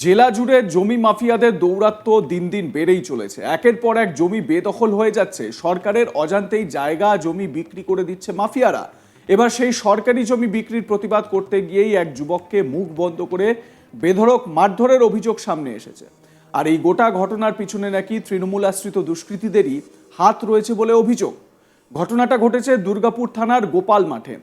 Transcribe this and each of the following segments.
জেলা জুড়ে জমি মাফিয়াদের দৌরাত্ম্য দিন দিন বেড়েই চলেছে। একের পর এক জমি বেদখল হয়ে যাচ্ছে। সরকারের অজান্তেই জায়গা জমি বিক্রি করে দিচ্ছে মাফিয়ারা। এবার সেই সরকারি জমি বিক্রির প্রতিবাদ করতে গিয়েই এক যুবককে মুখ বন্ধ করে বেধড়ক মারধরের অভিযোগ সামনে এসেছে। আর এই গোটা ঘটনার পিছনে নাকি তৃণমূল আশ্রিত দুষ্কৃতীদেরই হাত রয়েছে বলে অভিযোগ। ঘটনাটা ঘটেছে দুর্গাপুর থানার গোপাল মাঠে।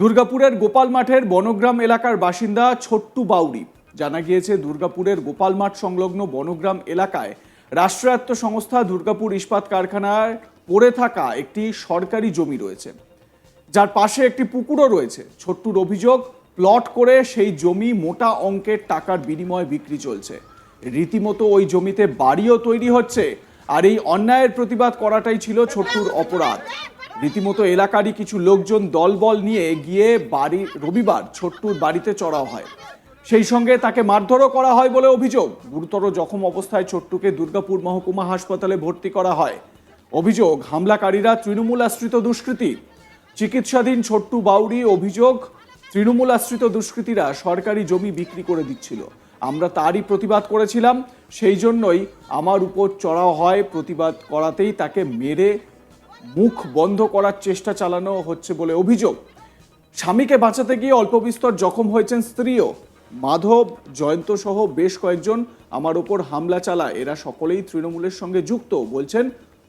দুর্গাপুরের গোপাল মাঠের বনগ্রাম এলাকার বাসিন্দা ছোট্টু বাউরি জানা গিয়েছে, দুর্গাপুরের গোপাল মাঠ সংলগ্ন বনগ্রাম এলাকায় রাষ্ট্রায়ত্ত সংস্থা দুর্গাপুর ইস্পাত কারখানায় পড়ে থাকা একটি সরকারি জমি রয়েছে। যার পাশে একটি পুকুরও রয়েছে। ছোট্টুর অভিযোগ, প্লট করে সেই জমি মোটা অঙ্কের টাকার বিনিময়ে বিক্রি চলছে। রীতিমতো ওই জমিতে বাড়িও তৈরি হচ্ছে, আর এই অন্যায়ের প্রতিবাদ করাটাই ছিল ছোট্টুর অপরাধ। রীতিমতো এলাকারই কিছু লোকজন দলবল নিয়ে গিয়ে বাড়ি, রবিবার ছোট্টুর বাড়িতে চড়াও হয়। সেই সঙ্গে তাকে মারধরও করা হয় বলে অভিযোগ। গুরুতর জখম অবস্থায় ছোট্টুকে দুর্গাপুর মহকুমা হাসপাতালে ভর্তি করা হয়। অভিযোগ, হামলাকারীরা তৃণমূল আশ্রিত দুষ্কৃতী। চিকিৎসাধীন ছোট্টু বাউরি অভিযোগ, তৃণমূল আশ্রিত দুষ্কৃতীরা সরকারি জমি বিক্রি করে দিচ্ছিল। আমরা তারই প্রতিবাদ করেছিলাম, সেই জন্যই আমার উপর চড়াও হয় প্রতিবাদ করাতেই তাকে মেরে মুখ বন্ধ করার চেষ্টা চালানো হচ্ছে বলে অভিযোগ। স্বামীকে বাঁচাতে গিয়ে অল্প বিস্তর জখম হয়েছেন স্ত্রীও। মাধব জয়ন্ত সহ বেশ কয়েকজন আমার ওপর হামলা চালায়। এরা সকলেই তৃণমূলের সঙ্গে যুক্ত বলছেন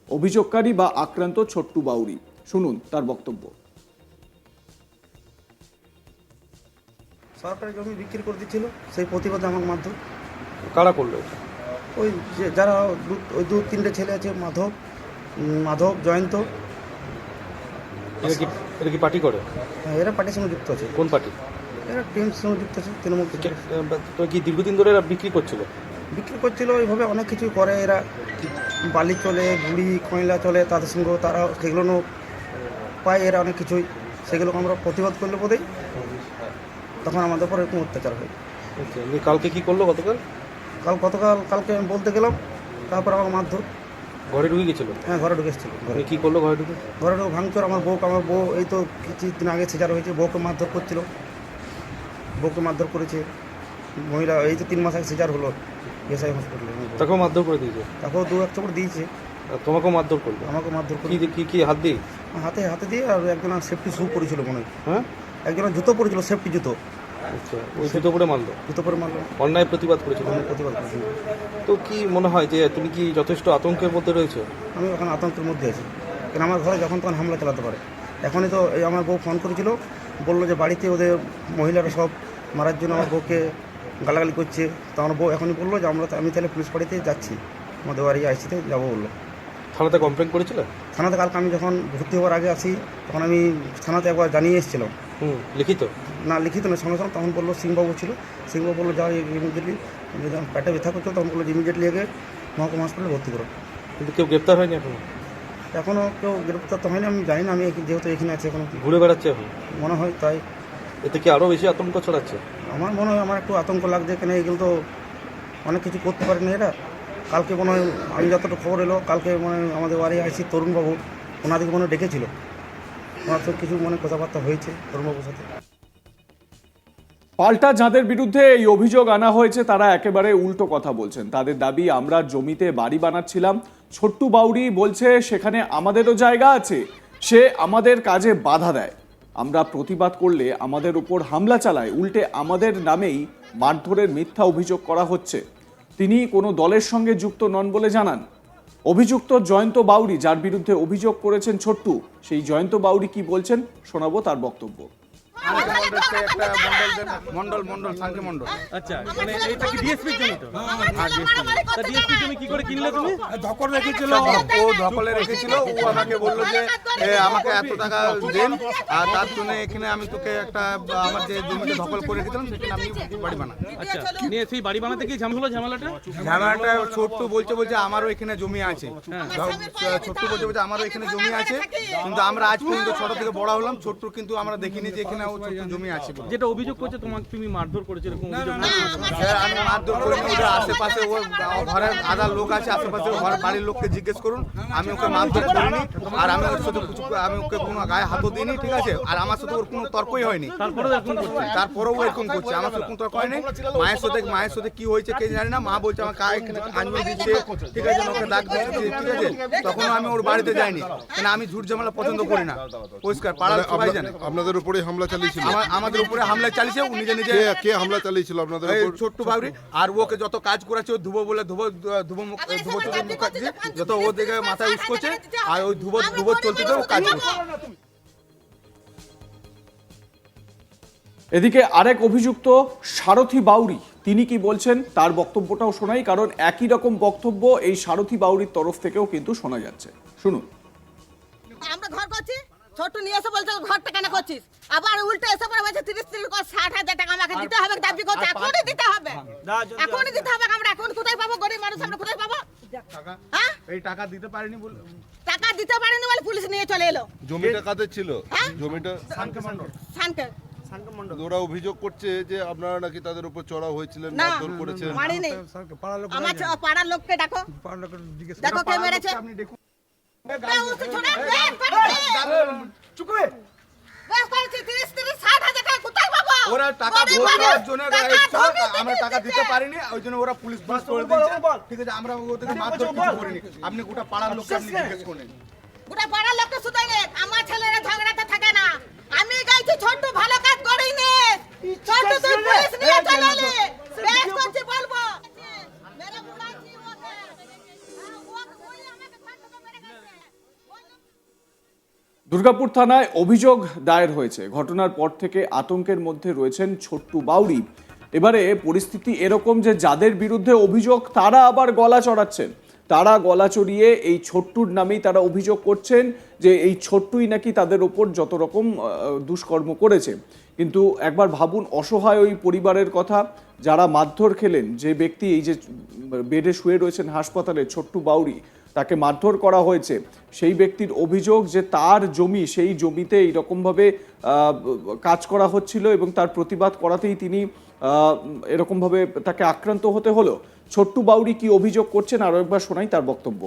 অভিযোগকারী বা আক্রান্ত ছোট্টু বাউরি শুনুন তার বক্তব্য। সরকারি জমি বিক্রি করে দিচ্ছিল সেই প্রতিবাদে আমার মাধ্যম। কারা করল ওই যে যারা ওই দু তিনটে ছেলে আছে মাধব মাধব জয়ন্ত। এরা কি পার্টি করে? হ্যাঁ, এরা পার্টির সঙ্গে যুক্ত আছে। কোন পার্টি? টিএমসির সঙ্গে যুক্ত আছে তৃণমূল থেকে। তো কি দীর্ঘদিন ধরে এরা বিক্রি করছিল? বিক্রি করছিল এইভাবে অনেক কিছু করে এরা। বালি চলে গুড়ি কয়লা চলে তাদের সঙ্গে তারা সেগুলো পায় এরা অনেক কিছুই। সেগুলো আমরা প্রতিবাদ করলে বোধহয় তখন আমাদের উপর এরকম অত্যাচার হয়। আচ্ছা, কালকে কি করল গতকাল? কাল গতকাল কালকে আমি বলতে গেলাম তারপর আমার মারধর। ঘরে ঢুকে গেছিল? হ্যাঁ ঘরে ঢুকেছিল ঘরে। মানে কি করল ঘরে ঢুকে? ঘরে ঢুকে ভাঙচুর আমার বউ আমার বউ এই তো কিছুদিন আগে সিজার হয়েছে বউকে মারধর করছিল। বউকে মারধর করেছে। মহিলা এই তো তিন মাস আগে সিজার হলো এসআই হসপিটালে তাকেও মারধর করে দিয়েছে? তাকেও দু এক চোপড় দিয়েছে। তোমাকেও মারধর করল? আমাকে মারধর করে কি কি হাত দিয়ে? হাতে হাতে দিয়ে আর একজন সেফটি শু পরেছিল মনে হয়। হ্যাঁ? একজন জুতো পরেছিল সেফটি জুতো। আচ্ছা ওই জুতো করে মারলো? জুতো পরে মারলো। অন্যায় প্রতিবাদ করেছিল। প্রতিবাদ করেছি তো কি মনে হয় যে তুমি কি যথেষ্ট আতঙ্কের মধ্যে রয়েছে? আমি এখন আতঙ্কের মধ্যে আছি। কেন আমার ঘরে যখন তখন হামলা চালাতে পারে। এখনই তো এই আমার বউ ফোন করেছিল বলল যে বাড়িতে ওদের মহিলারা সব মারার জন্য আমার বউকে গালাগালি করছে। তো আমার বউ এখনই বলল যে আমরা আমি তাহলে পুলিশ বাড়িতে যাচ্ছি। আমাদের বাড়ি আইসিতে যাব বলল। থানাতে কমপ্লেন করেছিল? থানাতে কালকে আমি যখন ভর্তি হওয়ার আগে আসি তখন আমি থানাতে একবার জানিয়ে এসেছিলাম। হুম লিখিত? না লিখিত না সঙ্গে সঙ্গে তখন বলল সিংবাবু ছিল। সিংবাবু বলল যা ইমিডিয়েটলি যখন পেটে ব্যথা করছিল তখন বলল ইমিডিয়েটলি আগে মহকুমা হাসপাতালে ভর্তি করো। কিন্তু কেউ গ্রেপ্তার হয়নি এখনও? এখনও কেউ গ্রেপ্তার তো হয়নি আমি জানি না আমি যেহেতু এখানে আছি এখন। ঘুরে বেড়াচ্ছে এখন? মনে হয় তাই। এতে কি আরও বেশি আতঙ্ক ছড়াচ্ছে? আমার মনে হয় আমার একটু আতঙ্ক লাগছে কেন এগুলো তো অনেক কিছু করতে পারে না এরা। কালকে মনে হয় আমি যতটা খবর এলো কালকে মনে হয় আমাদের বাড়ি আসি তরুণবাবু ওনাদেরকে মনে ডেকেছিল। ওনার তো কিছু মনে কথাবার্তা হয়েছে তরুণবাবুর সাথে। পাল্টা যাদের বিরুদ্ধে এই অভিযোগ আনা হয়েছে তারা একেবারে উল্টো কথা বলছেন। তাদের দাবি আমরা জমিতে বাড়ি বানাচ্ছিলাম ছোট্টু বাউরি বলছে সেখানে আমাদেরও জায়গা আছে সে আমাদের কাজে বাধা দেয়। আমরা প্রতিবাদ করলে আমাদের উপর হামলা চালায়, উল্টে আমাদের নামেই মারধরের মিথ্যা অভিযোগ করা হচ্ছে। তিনি কোনো দলের সঙ্গে যুক্ত নন বলে জানান। অভিযুক্ত জয়ন্ত বাউরি, যার বিরুদ্ধে অভিযোগ করেছেন ছোট্টু, সেই জয়ন্ত বাউরি কি বলছেন শোনাবো তার বক্তব্য। একটা মন্ডল দেন মন্ডল মন্ডল শান্তি মন্ডল। আচ্ছা মানে এটা কি ডিএসপির জমি তো হ্যাঁ ডিএসপি ডিএসপি জমি কি করে কিনলে তুমি? ধকল রেখেছিল ও ধকলে রেখেছিল ও আমাকে বলল যে আমাকে এত টাকা দেন আর তার জন্য এখানে আমি তোকে একটা আমার যে জমিটা ধকল করে রেখেছিলাম সেখানে আমি বাড়ি বানা আচ্ছা নিয়ে সেই বাড়ি বানাতে কি ঝামেলা ঝামেলাটা? ঝামেলাটা ছোট্ট বলছে বলছে আমারও এখানে জমি আছে। ধ- ছোট্ট বলছে বলছে আমারও এখানে জমি আছে। কিন্তু আমরা আজ পর্যন্ত ছোট থেকে বড় হলাম ছোট্ট কিন্তু আমরা দেখিনি যে এখানে ও জমি আছে বলে। যেটা অভিযোগ করছে তোমাকে তুমি মারধর করেছ এরকম অভিযোগ স্যার আমি মারধর করিনি ওদের আশেপাশে ও ঘরের আধা লোক আছে আশেপাশে ঘর বাড়ির লোককে জিজ্ঞেস করুন। আমি ওকে মারধর করিনি আর আমি ওর সাথে কিছু আমি ওকে কোনো গায়ে হাতও দিইনি ঠিক আছে? আর আমার সাথে ওর কোনো তর্কই হয়নি। তারপরে এরকম করছে? তারপরেও এরকম করছে আমার সাথে কোনো তর্ক হয়নি। মায়ের সাথে মায়ের সাথে কি হয়েছে কে জানি না। মা বলছে আমার কায় এখানে আঞ্জল দিচ্ছে। ঠিক আছে ওকে ডাক দিচ্ছে ঠিক আছে তখন আমি ওর বাড়িতে যাইনি। কেন আমি ঝুট ঝামেলা পছন্দ করি না। পরিষ্কার পাড়ার সবাই জানে। আপনাদের উপরে হামলা চালিয়েছিল। আমাদের উপরে হামলা চালিয়েছে ও নিজে নিজে কে কে হামলা চালিয়েছিল আপনাদের উপর? ছোট্ট বাবরি আর ওকে যত কাজ করেছে ও ধুবো বলে ধুবো ধুবো ধুবো যত ও দিকে মাথায় উস্কোছে আর ওই ধুবো ধুবো চলতে ও কাজ করছে। এদিকে আরেক অভিযুক্ত সারথী বাউরি তিনি কি বলছেন তার বক্তব্যটাও শোনাই কারণ একই রকম বক্তব্য এই সারথী বাউরির তরফ থেকেও কিন্তু শোনা যাচ্ছে। শুনুন। আমরা ঘর করছি? ছোট নিয়ে এসে বলছে ঘরটা কেন করছিস? আবার উল্টে এসে পরে বলছে তিরিশ তিরিশ করে ষাট হাজার টাকা আমাকে দিতে হবে দাবি করছে এখনই দিতে হবে। এখনই দিতে হবে আমরা এখন কোথায় পাবো? গরিব মানুষ আমরা কোথায় পাবো? হ্যাঁ? এই টাকা দিতে পারিনি বলে টাকা দিতে পারেনি বলে পুলিশ নিয়ে চলে এলো। জমিটা কাদের ছিল? হ্যাঁ? জমিটা শানকে ওরা অভিযোগ করছে যে আপনারা নাকি তাদের উপর চড়াও হয়েছিলেন মারধর করেছেন আমার পাড়ার লোককে ডাকো। দেখো কে মেরেছে। আপনি দেখুন। ওরা টাকা গরিব ভোট মানুষ, দেওয়ার জন্য টাকা এই সব ঠকে আমরা টাকা দিতে পারিনি ওই জন্য ওরা পুলিশ পুলিশ করে দিয়েছে। ঠিক আছে আমরা ওদেরকে মারধর কিছু করিনি। আপনি গোটা পাড়ার লোককে আপনি জিজ্ঞেস করেন। গোটা পাড়ার লোককে শুধাই আমার ছেলেরা ঝগড়াতে থাকে না। আমি গাইছি ছোট্ট ভালো কাজ করিনি। ছোট্ট তুই পুলিশ নিয়ে চলে করছি বলব। দুর্গাপুর থানায় অভিযোগ দায়ের হয়েছে। ঘটনার পর থেকে আতঙ্কের মধ্যে রয়েছেন ছোট্টু বাউরি এবারে পরিস্থিতি এরকম যে যাদের বিরুদ্ধে অভিযোগ, তারা আবার গলা চড়াচ্ছেন। তারা গলা চড়িয়ে এই ছোট্টুর নামেই তারা অভিযোগ করছেন যে এই ছোট্টুই নাকি তাদের ওপর যত রকম দুষ্কর্ম করেছে। কিন্তু একবার ভাবুন, অসহায় ওই পরিবারের কথা। যারা মারধর খেলেন, যে ব্যক্তি এই যে বেডে শুয়ে রয়েছেন হাসপাতালে, ছোট্টু বাউরি তাকে মারধর করা হয়েছে। সেই ব্যক্তির অভিযোগ যে তার জমি সেই জমিতে এইরকমভাবে কাজ করা হচ্ছিল এবং তার প্রতিবাদ করাতেই তিনি এরকমভাবে তাকে আক্রান্ত হতে হলো। ছোট্টু বাউরি কি অভিযোগ করছেন? আরও একবার শোনাই তার বক্তব্য।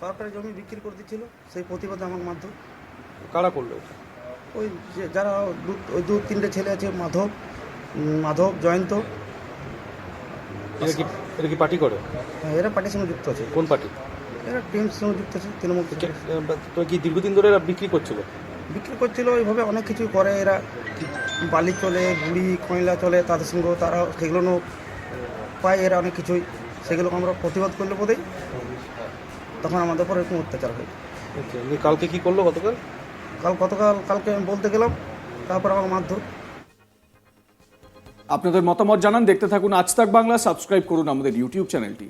সরকারি জমি বিক্রি করে দিচ্ছিল সেই প্রতিবাদে আমার মাধ্যম কারা করল ওই যে যারা দু- ওই দু তিনটে ছেলে আছে মাধব মাধব জয়ন্ত। এরা কি পার্টি করে? হ্যাঁ, এরা পার্টির সঙ্গে যুক্ত আছে। কোন পার্টি? এরা টিমের সঙ্গে যুক্ত আছে তৃণমূল। তো কি দীর্ঘদিন ধরে এরা বিক্রি করছিল? বিক্রি করছিল এইভাবে অনেক কিছু করে এরা। বালি চলে বুড়ি কয়লা চলে তাদের সঙ্গে তারা সেগুলো পায় এরা অনেক কিছুই। সেগুলো আমরা প্রতিবাদ করলে বোধহয় তখন আমাদের উপর এরকম অত্যাচার হয়। আচ্ছা, নিয়ে কালকে কি করল গতকাল? কাল গতকাল কালকে আমি বলতে গেলাম তারপর আমার মারধর। আপনাদের মতামত জানান দেখতে থাকুন আজ তাক বাংলা সাবস্ক্রাইব করুন আমাদের ইউটিউব চ্যানেলটি।